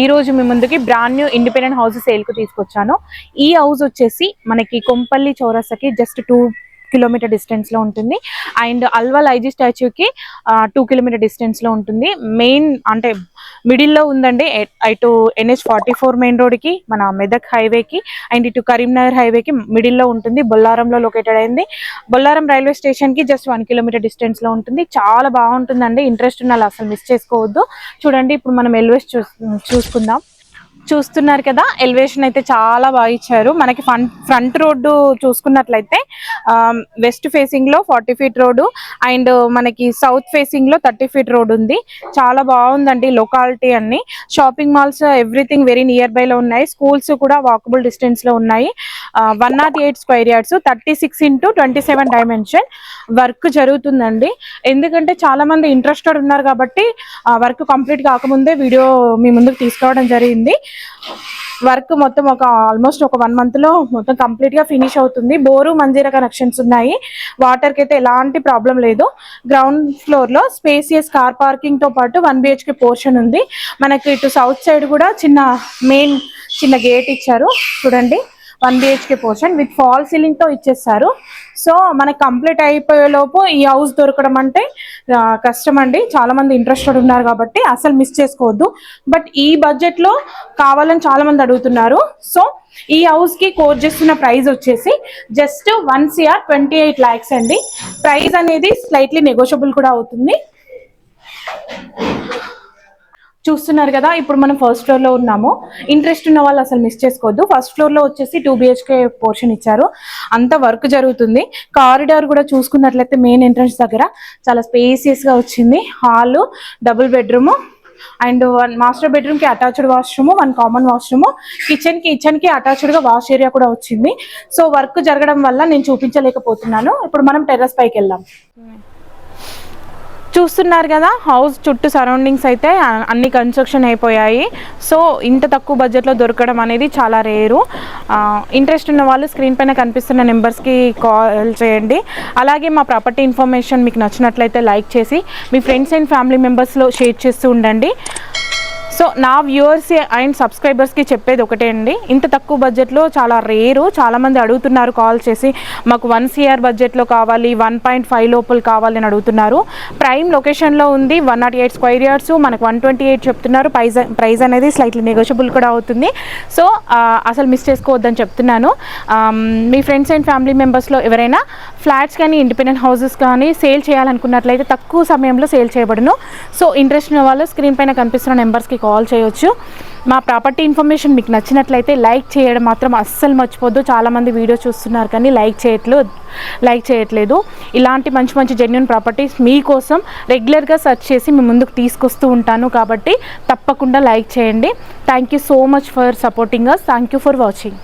ఈ రోజు మీ ముందుకి బ్రాండ్ న్యూ ఇండిపెండెంట్ హౌస్ సేల్కు తీసుకొచ్చాను. ఈ హౌస్ వచ్చేసి మనకి కొంపల్లి చౌరస్తాకి జస్ట్ టూ కిలోమీటర్ డిస్టెన్స్లో ఉంటుంది. అండ్ అల్వాల్ ఐజీ స్టాచ్యూకి టూ కిలోమీటర్ డిస్టెన్స్లో ఉంటుంది. మెయిన్ అంటే మిడిల్లో ఉందండి ఇటు ఎన్హెచ్ ఫార్టీ ఫోర్ మెయిన్ రోడ్కి మన మెదక్ హైవేకి అండ్ ఇటు కరీంనగర్ హైవేకి మిడిల్లో ఉంటుంది. బొల్లారంలో లొకేటెడ్ అయింది. బొల్లారం రైల్వే స్టేషన్కి జస్ట్ వన్ కిలోమీటర్ డిస్టెన్స్లో ఉంటుంది. చాలా బాగుంటుందండి. ఇంట్రెస్ట్ ఉన్న అసలు మిస్ చేసుకోవద్దు. చూడండి ఇప్పుడు మనం ఎల్వేస్ చూసుకుందాం. చూస్తున్నారు కదా ఎలివేషన్ అయితే చాలా బాగా ఇచ్చారు. మనకి ఫ్రంట్ ఫ్రంట్ రోడ్డు చూసుకున్నట్లయితే వెస్ట్ ఫేసింగ్లో ఫార్టీ ఫీట్ రోడ్డు అండ్ మనకి సౌత్ ఫేసింగ్లో థర్టీ ఫీట్ రోడ్ ఉంది. చాలా బాగుందండి లొకాలిటీ అన్ని. Shopping malls everything very nearby లో ఉన్నాయి. స్కూల్స్ కూడా వాకబుల్ డిస్టెన్స్లో ఉన్నాయి. One nought eight square yards thirty six into twenty seven dimension work జరుగుతుందండి. ఎందుకంటే చాలా మంది ఇంట్రెస్టెడ్ ఉన్నారు కాబట్టి వర్క్ కంప్లీట్ కాకముందే వీడియో మీ ముందుకు తీసుకోవడం జరిగింది. వర్క్ మొత్తం ఒక ఆల్మోస్ట్ ఒక వన్ మంత్లో మొత్తం కంప్లీట్గా ఫినిష్ అవుతుంది. బోరు మంజీరా కనెక్షన్స్ ఉన్నాయి. వాటర్కి అయితే ఎలాంటి ప్రాబ్లం లేదు. గ్రౌండ్ ఫ్లోర్లో స్పేసియస్ కార్ పార్కింగ్తో పాటు వన్ బిహెచ్కే పోర్షన్ ఉంది. మనకి ఇటు సౌత్ సైడ్ కూడా చిన్న మెయిన్ చిన్న గేట్ ఇచ్చారు. చూడండి. One BHK portion with fall సీలింగ్తో ఇచ్చేస్తారు. సో మనకి కంప్లీట్ అయిపోయే లోపు ఈ హౌస్ దొరకడం అంటే కష్టం అండి చాలా మంది ఇంట్రెస్టెడ్ ఉన్నారు కాబట్టి అసలు మిస్ చేసుకోవద్దు. బట్ ఈ బడ్జెట్లో కావాలని చాలా మంది అడుగుతున్నారు. సో ఈ హౌస్కి కోర్ చేస్తున్న ప్రైస్ వచ్చేసి just one CR twenty eight lakhs అండి. ప్రైస్ అనేది స్లైట్లీ నెగోషియబుల్ కూడా అవుతుంది. చూస్తున్నారు కదా ఇప్పుడు మనం ఫస్ట్ ఫ్లోర్లో ఉన్నాము. ఇంట్రెస్ట్ ఉన్న వాళ్ళు అసలు మిస్ చేసుకోవద్దు. ఫస్ట్ ఫ్లోర్లో వచ్చేసి టూ బిహెచ్కే పోర్షన్ ఇచ్చారు. అంత వర్క్ జరుగుతుంది. కారిడార్ కూడా చూసుకున్నట్లయితే మెయిన్ ఎంట్రన్స్ దగ్గర చాలా స్పేసియస్గా వచ్చింది. Hall double bedroom and one master బెడ్రూమ్కి attached washroom one common washroom కిచెన్కి కిచెన్కి అటాచ్డ్గా వాష్ ఏరియా కూడా వచ్చింది. సో వర్క్ జరగడం వల్ల నేను చూపించలేకపోతున్నాను. ఇప్పుడు మనం టెర్రస్ పైకి వెళ్దాం. Hmm. చూస్తున్నారు కదా హౌస్ చుట్టూ సరౌండింగ్స్ అయితే అన్ని కన్స్ట్రక్షన్ అయిపోయాయి. సో ఇంత తక్కువ బడ్జెట్లో దొరకడం అనేది చాలా రేరు. ఇంట్రెస్ట్ ఉన్న వాళ్ళు స్క్రీన్ పైన కనిపిస్తున్న నెంబర్స్కి కాల్ చేయండి. అలాగే మా ప్రాపర్టీ ఇన్ఫర్మేషన్ మీకు నచ్చినట్లయితే లైక్ చేసి మీ ఫ్రెండ్స్ అండ్ ఫ్యామిలీ మెంబర్స్లో షేర్ చేస్తూ ఉండండి. సో నా వ్యూవర్స్ అండ్ సబ్స్క్రైబర్స్కి చెప్పేది ఒకటే అండి. ఇంత తక్కువ బడ్జెట్లో చాలా రేరు చాలామంది అడుగుతున్నారు కాల్ చేసి మాకు వన్ సిఆర్ బడ్జెట్లో కావాలి వన్ పాయింట్ ఫైవ్ లోపల కావాలి అని అడుగుతున్నారు. ప్రైమ్ లొకేషన్లో ఉంది one nought eight square yards మనకు వన్ ట్వంటీ ఎయిట్ చెప్తున్నారు. ప్రైజ్ ప్రైస్ అనేది స్లైట్లీ నెగోషియబుల్ కూడా అవుతుంది. సో అసలు మిస్ చేసుకోవద్దని చెప్తున్నాను. మీ ఫ్రెండ్స్ అండ్ ఫ్యామిలీ మెంబర్స్లో ఎవరైనా ఫ్లాట్స్ కానీ ఇండిపెండెంట్ హౌసెస్ కానీ సేల్ చేయాలనుకున్నట్లయితే తక్కువ సమయంలో సేల్ చేయబడును. సో ఇంట్రెస్ట్ ఉన్న వాళ్ళు స్క్రీన్ పైన కనిపిస్తున్న నెంబర్స్కి కాల్ చేయొచ్చు. మా ప్రాపర్టీ ఇన్ఫర్మేషన్ మీకు నచ్చినట్లయితే లైక్ చేయడం మాత్రం అస్సలు మర్చిపోద్దు. చాలామంది వీడియో చూస్తున్నారు కానీ లైక్ చేయట్లేదు లైక్ చేయట్లేదు. ఇలాంటి మంచి మంచి జెన్యున్ ప్రాపర్టీస్ మీకోసం రెగ్యులర్గా సెర్చ్ చేసి మీ ముందుకు తీసుకొస్తూ ఉంటాను కాబట్టి తప్పకుండా లైక్ చేయండి. Thank you so much for supporting us thank you for watching